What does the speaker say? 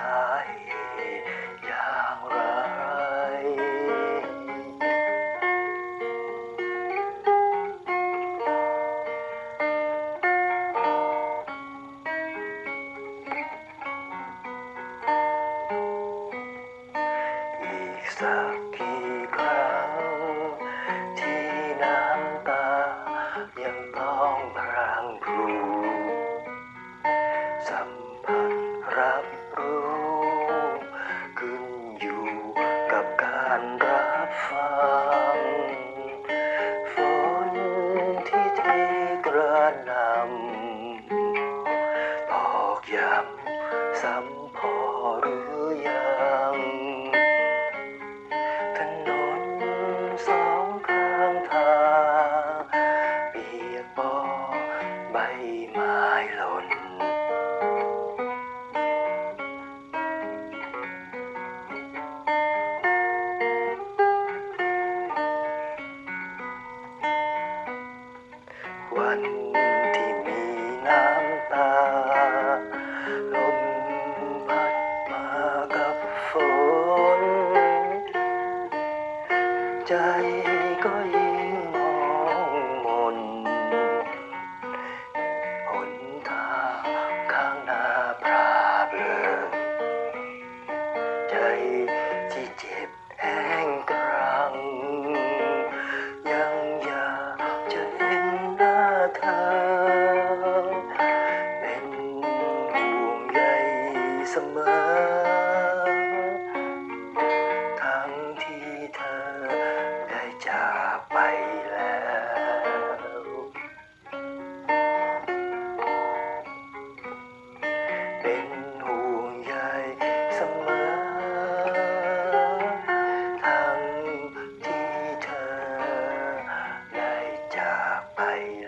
าเอย่างไร อีกสักกี่ครั้ง ที่น้ำตา ยังต้องพรางพรูสัมผัสรับ ซ้ำพอหรือยังถนนสองข้างทางเปียกปอใบไม้หล่น วัน done Bye.